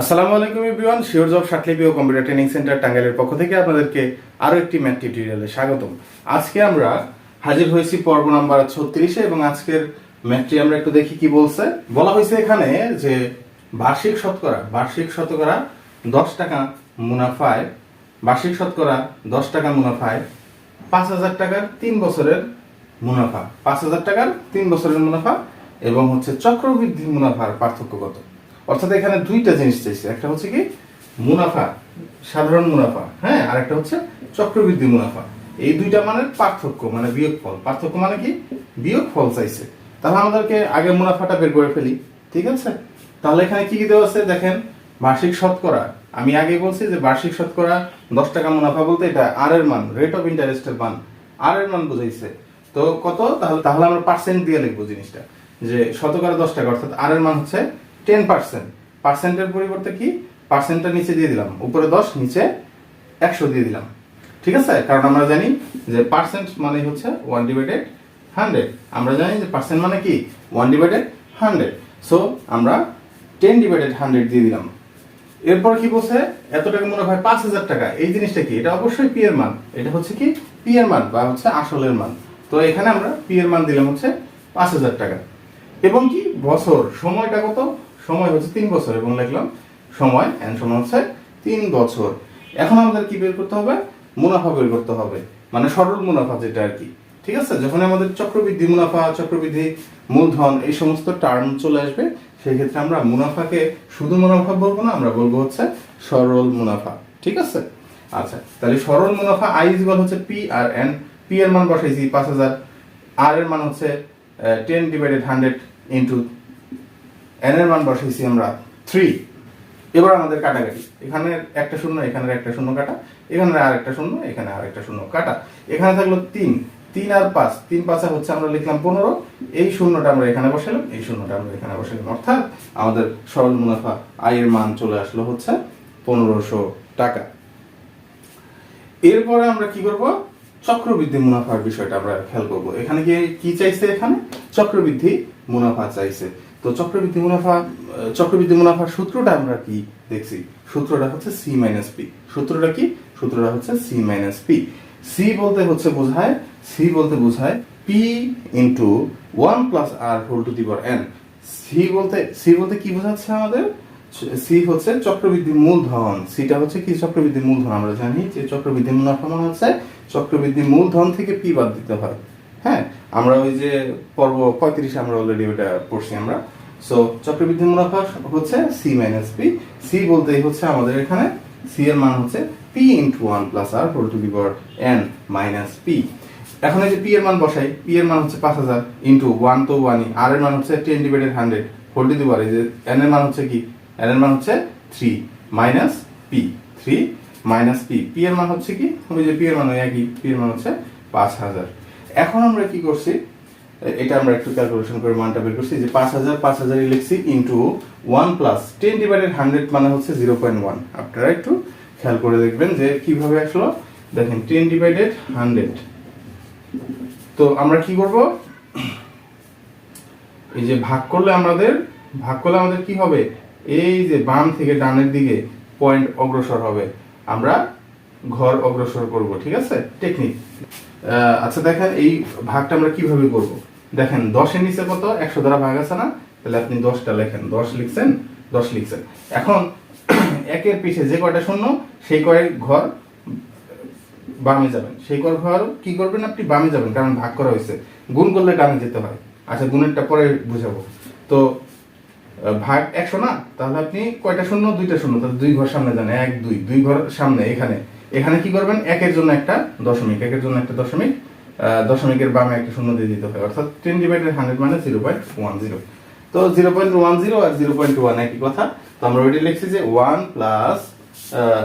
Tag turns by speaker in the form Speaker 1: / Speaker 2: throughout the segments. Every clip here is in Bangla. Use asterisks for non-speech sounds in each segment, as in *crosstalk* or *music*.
Speaker 1: আসসালামু আলাইকুম এভরিওয়ান শিওর জব সাকলিপি ও কম্পিউটার ট্রেনিং সেন্টার টাঙ্গাইলের পক্ষ থেকে আপনাদেরকে আরও একটি ম্যাথ টিউটোরিয়ালে স্বাগতম। আজকে আমরা হাজির হয়েছি পর্ব নাম্বার ছত্রিশে এবং আজকের ম্যাথটি আমরা একটু দেখি কি বলছে। বলা হয়েছে এখানে যে বার্ষিক শতকরা বার্ষিক শতকরা দশ টাকা মুনাফায়, বার্ষিক শতকরা দশ টাকা মুনাফায় পাঁচ হাজার টাকার তিন বছরের মুনাফা, পাঁচ হাজার টাকার তিন বছরের মুনাফা এবং হচ্ছে চক্রবৃদ্ধি মুনাফার পার্থক্য কত? অর্থাৎ এখানে দুইটা জিনিস চাইছে। একটা হচ্ছে কি? মুনাফা, সাধারণ মুনাফা হ্যাঁ? আর একটা হচ্ছে চক্রবৃদ্ধি মুনাফা। এই দুইটা মানের পার্থক্য মানে বিয়োগ ফল পার্থক্য মানে কি? বিয়োগ ফল চাইছে। তাহলে আমাদেরকে আগে মুনাফাটা বের করে ফেলি, ঠিক আছে? তাহলে এখানে কি কি দেওয়া আছে? দেখেন, বার্ষিক শতকরা। আমি আগে বলছি যে বার্ষিক শতকরা দশ টাকা মুনাফা বলতে এটা আর এর মান রেট অফ ইন্টারেস্টের মান। আর এর মান বুঝাইছে। তো কত? তাহলে তাহলে আমরা পার্সেন্ট দিয়ে লিখব জিনিসটা। যে শতকরা দশ টাকা, অর্থাৎ আর এর মান হচ্ছে টেন পার্সেন্ট পার্সেন্টের পরিবর্তে কি? পার্সেন্টটা নিচে দিয়ে দিলাম। উপরে দশ, নিচে একশো দিয়ে দিলাম। ঠিক আছে? কারণ আমরা জানি যে পার্সেন্ট মানে হচ্ছে ওয়ান ডিভাইডেড হান্ড্রেড আমরা জানি যে পার্সেন্ট মানে কি? ওয়ান ডিভাইডেড হান্ড্রেড সো আমরা টেন ডিভাইডেড হান্ড্রেড দিয়ে দিলাম। এরপর কি বলছে? এত টাকা মনে হয় পাঁচ হাজার টাকা। এই জিনিসটা কি? এটা অবশ্যই পি এর মান। এটা হচ্ছে কি? পি এর মান বা হচ্ছে আসলের মান। তো এখানে আমরা পি এর মান দিলাম হচ্ছে পাঁচ হাজার টাকা। এবং কি? বছর। সময়টা কত? সময় হচ্ছে তিন বছর এবং লিখলাম সময় এন্ড সময় হচ্ছে তিন বছর। এখন আমাদের কি বের করতে হবে? মুনাফা বের করতে হবে। মানে সরল মুনাফা যেটা আর কি। ঠিক আছে? যখন আমাদের চক্রবৃদ্ধি, মুনাফা, চক্রবৃদ্ধি, মূলধন এই সমস্ত টার্ম চলে আসবে সেই ক্ষেত্রে আমরা মুনাফাকে শুধু মুনাফা বলব না, আমরা বলব হচ্ছে সরল মুনাফা। ঠিক আছে? আচ্ছা তাহলে সরল মুনাফা আই ইজিকাল হচ্ছে পি আর এন পি এর মান বসাইছি পাঁচ হাজার। আর এর মান হচ্ছে ten divided hundred into N এর মান বসাইছি আমরা থ্রি এবার আমাদের কাটাকাটি। এখানে একটা শূন্য এখানে একটা শূন্য কাটা এখানে আর একটা শূন্য, এখানে আর একটা শূন্য কাটা। এখানে থাকল তিন। তিন আর পাঁচ। তিন পাঁচে হচ্ছে আমরা লিখলাম পনেরো। এই শূন্যটা আমরা এখানে বসালাম এই শূন্যটা আমরা এখানে বসালাম অর্থাৎ আমাদের সরল মুনাফা আয়ের মান চলে আসলো হচ্ছে পনেরোশো টাকা। এরপরে আমরা কি করব? চক্রবৃদ্ধি মুনাফার বিষয়টা আমরা খেয়াল করব। এখানে কি কি চাইছে এখানে? চক্রবৃদ্ধি মুনাফা চাইছে। তো চক্রবৃদ্ধি মুনাফা চক্রবৃদ্ধি মুনাফার সূত্রটা আমরা কি দেখছি? সূত্রটা হচ্ছে সি মাইনাস পি সূত্রটা কি? সূত্রটা হচ্ছে সি মাইনাস পি সি বলতে হচ্ছে বোঝায় সি বলতে বোঝায় P into one plus R whole to the power N C বলতে সি বলতে কি বোঝাচ্ছে আমাদের? সি হচ্ছে চক্রবৃদ্ধি মূলধন। সিটা হচ্ছে কি? চক্রবৃদ্ধি মূলধন। আমরা জানি যে চক্রবৃদ্ধি মুনাফা মানে হচ্ছে চক্রবৃদ্ধি মূলধন থেকে পি বাদ দিতে হয়। হ্যাঁ? আমরা ওই যে পর্ব পঁয়ত্রিশে আমরা অলরেডি ওটা পড়ছি আমরা। সো চক্রবৃদ্ধি মুনাফা হচ্ছে সি মাইনাস পি সি বলতেই হচ্ছে আমাদের এখানে সি এর মান হচ্ছে P into one plus R whole to the power N minus P এখন এই যে পি এর মান বসাই পি এর মান হচ্ছে পাঁচ হাজার ইন্টু ওয়ান তো ওয়ানই আর এর মান হচ্ছে ten divided hundred whole to the power এই যে এন এর মান হচ্ছে কি? এন এর মান হচ্ছে three minus P three minus P P এর মান হচ্ছে কি? ওই যে পি এর মান ওই একই পি এর মান হচ্ছে পাঁচ হাজার। এখন আমরা কি করছি? এটা আমরা একটু ক্যালকুলেশন করে মানটা বের করছি যে পাঁচ হাজার, পাঁচ হাজারই লিখছি into one plus ten divided hundred মানে হচ্ছে জিরো পয়েন্ট ওয়ান আপনারা একটু খেয়াল করে দেখবেন যে কীভাবে আসলো? দেখেন টেন ডিভাইডেড হান্ড্রেড তো আমরা কি করব? এই যে ভাগ করলে আমাদের, ভাগ করলে আমাদের কি হবে? এই যে বাম থেকে ডানের দিকে পয়েন্ট অগ্রসর হবে। আমরা ঘর অগ্রসর করব, ঠিক আছে? টেকনিক আচ্ছা দেখেন এই ভাগটা আমরা কীভাবে করব? দেখেন, দশের নিচে কত? একশো দ্বারা ভাগ আছে না? তাহলে আপনি দশটা লেখেন। দশ লিখছেন? দশ লিখছেন। এখন, *clears throat* একের পিছে যে কয়টা শূন্য, সেই কয় ঘর বামে যাবেন। সেই কর ঘর কি করবেন আপনি? বামে যাবেন, কারণ ভাগ করা হয়েছে। গুণ করলে ডানে যেতে হয়। আচ্ছা গুণেরটা পরে বুঝাবো। তো ভাগ একশো না? তাহলে আপনি কয়টা শূন্য? দুইটা শূন্য। তাহলে দুই ঘর সামনে যান। এক, দুই। দুই ঘর সামনে, এখানে। এখানে কি করবেন? একের জন্য একটা দশমিক, একের জন্য একটা দশমিক দশমিকের বামে একটা শূন্য দিয়ে দিতে হয় অর্থাৎ টেন ডিভাইডেড হান্ড্রেড মানে জিরো পয়েন্ট ওয়ান জিরো তো জিরো পয়েন্ট ওয়ান জিরো আর জিরো পয়েন্ট ওয়ান একই কথা। তো আমরা ওইটা লিখছি যে ওয়ান প্লাস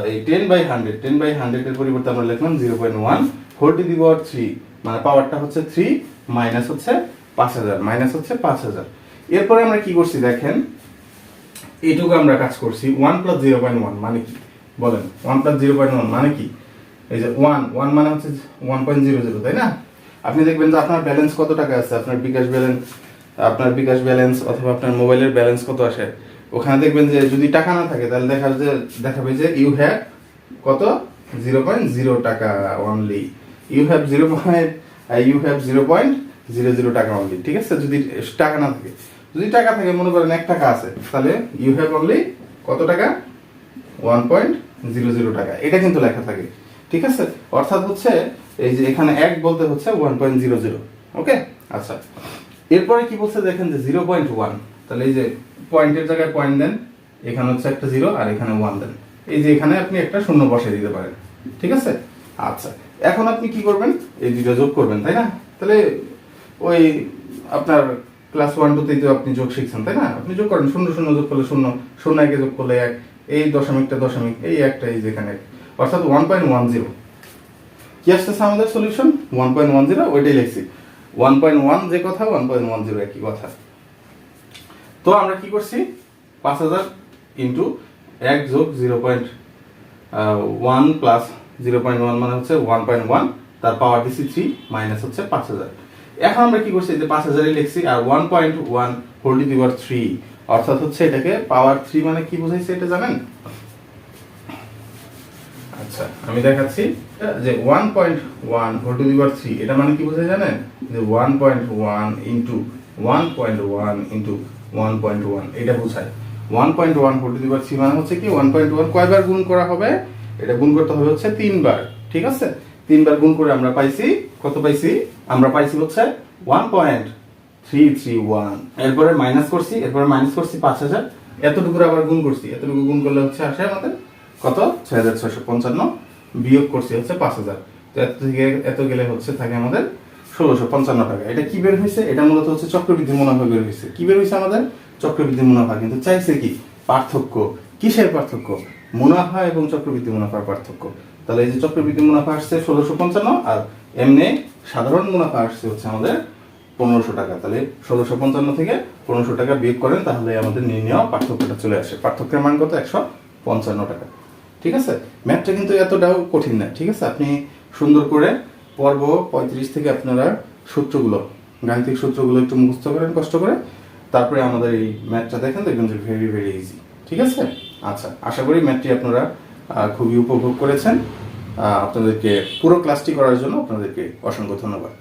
Speaker 1: এই ten by hundred ten by হান্ড্রেডের পরিবর্তে আমরা লিখলাম zero point one four to the power three মানে পাওয়ারটা হচ্ছে থ্রি মাইনাস হচ্ছে পাঁচ হাজার মাইনাস হচ্ছে পাঁচ হাজার। এরপরে আমরা কি করছি দেখেন? এইটুকু আমরা কাজ করছি one plus zero point one মানে কি? বলেন one plus zero point one মানে কি? এই যে ওয়ান ওয়ান মানে হচ্ছে ওয়ান পয়েন্ট জিরো জিরো তাই না? আপনি দেখবেন যে আপনার ব্যালেন্স কত টাকা আছে? আপনার বিকাশ ব্যালেন্স আপনার বিকাশ ব্যালেন্স অথবা আপনার মোবাইলের ব্যালেন্স কত আসে? ওখানে দেখবেন যে যদি টাকা না থাকে, তাহলে দেখা যে দেখাবে যে ইউ হ্যাভ কত? জিরো পয়েন্ট জিরো টাকা only you have zero point you have zero point zero zero টাকা অনলি ঠিক আছে? যদি টাকা না থাকে। যদি টাকা থাকে, মনে করেন এক টাকা আছে, তাহলে ইউ হ্যাভ অনলি কত টাকা? ওয়ান পয়েন্ট জিরো জিরো টাকা। এটা কিন্তু লেখা থাকে। ঠিক আছে? অর্থাৎ হচ্ছে এই যে এখানে এক বলতে হচ্ছে one point zero zero okay? আচ্ছা। এরপরে কি বলছে দেখেন যে জিরো পয়েন্ট ওয়ান তাহলে এই যে পয়েন্টের জায়গায় পয়েন্ট দেন, এখানে হচ্ছে একটা জিরো আর এখানে ওয়ান দেন। এই যে এখানে আপনি একটা শূন্য বসে দিতে পারেন। ঠিক আছে? আচ্ছা। এখন আপনি কি করবেন? এই দুইটা যোগ করবেন, তাই না? তাহলে ওই আপনার ক্লাস ওয়ান টুতেই তো আপনি যোগ শিখছেন, তাই না? আপনি যোগ করেন, শূন্য শূন্য যোগ করলে শূন্য শূন্য একে যোগ করলে এক। এই দশমিকটা দশমিক, এই একটা, এই যেখানে। অর্থাৎ ওয়ান পয়েন্ট ওয়ান জিরো কি আসতেছে আমাদের solution one point one zero ওইটাই লিখছি। ওয়ান পয়েন্ট ওয়ান যে কথা ওয়ান পয়েন্ট ওয়ান জিরো একই কথা। তো আমরা কি করছি? পাঁচ হাজার ইন্টু এক যোগ zero point one plus zero point one মানে হচ্ছে ওয়ান পয়েন্ট ওয়ান তার পাওয়ার দিছি থ্রি মাইনাস হচ্ছে পাঁচ হাজার। এখন আমরা কি করছি? যে পাঁচ হাজারই লিখছি, আর one point one whole to power three অর্থাৎ হচ্ছে এটাকে পাওয়ার থ্রি মানে কি বোঝাইছে এটা জানেন? আচ্ছা আমি দেখাচ্ছি যে one point one whole to power three এটা মানে কি বোঝায় জানেন? যে one point one into one point one into one point one এটা বোঝায়। One point one whole to power three মানে হচ্ছে কি ওয়ান পয়েন্ট ওয়ান কয়বার গুণ করা হবে? এটা গুণ করতে হবে হচ্ছে তিনবার, ঠিক আছে? তিনবার গুণ করে আমরা পাইছি, কত পাইছি? আমরা পাইছি হচ্ছে one point three three one. এরপরে মাইনাস করছি, এরপরে মাইনাস করছি পাঁচ হাজার। এতটুকু আবার গুণ করছি। এতটুকু গুণ করলে হচ্ছে আসে আমাদের কত? ছয় হাজার ছয়শো পঞ্চান্ন। বিয়োগ করছি হচ্ছে পাঁচ হাজার। তো এত থেকে এত গেলে হচ্ছে থাকে আমাদের ষোলোশো পঞ্চান্ন টাকা। এটা কি বের হয়েছে? এটা মূলত হচ্ছে চক্রবৃদ্ধি মুনাফা বের হয়েছে। কি বের হয়েছে আমাদের? চক্রবৃদ্ধি মুনাফা। কিন্তু চাইছে কি? পার্থক্য। কিসের পার্থক্য? মুনাফা এবং চক্রবৃদ্ধি মুনাফার পার্থক্য। তাহলে এই যে চক্রবৃদ্ধি মুনাফা আসছে ষোলোশো পঞ্চান্ন, আর এমনি সাধারণ মুনাফা আসছে হচ্ছে আমাদের পনেরোশো টাকা। তাহলে ষোলোশো পঞ্চান্ন থেকে পনেরোশো টাকা বিয়োগ করেন, তাহলে আমাদের নির্ণয় পার্থক্যটা চলে আসে। পার্থক্যের মান কত? একশো পঞ্চান্ন টাকা। ঠিক আছে? ম্যাথটা কিন্তু এতটাও কঠিন না, ঠিক আছে? আপনি সুন্দর করে পর্ব পঁয়ত্রিশ থেকে আপনারা সূত্রগুলো, গাণিতিক সূত্রগুলো একটু মুখস্থ করেন, কষ্ট করে। তারপরে আমাদের এই ম্যাথটা দেখেন, দেখবেন যে ভেরি ভেরি ইজি ঠিক আছে? আচ্ছা আশা করি ম্যাথটি আপনারা খুবই উপভোগ করেছেন। আপনাদেরকে পুরো ক্লাসটি করার জন্য আপনাদেরকে অসংখ্য ধন্যবাদ।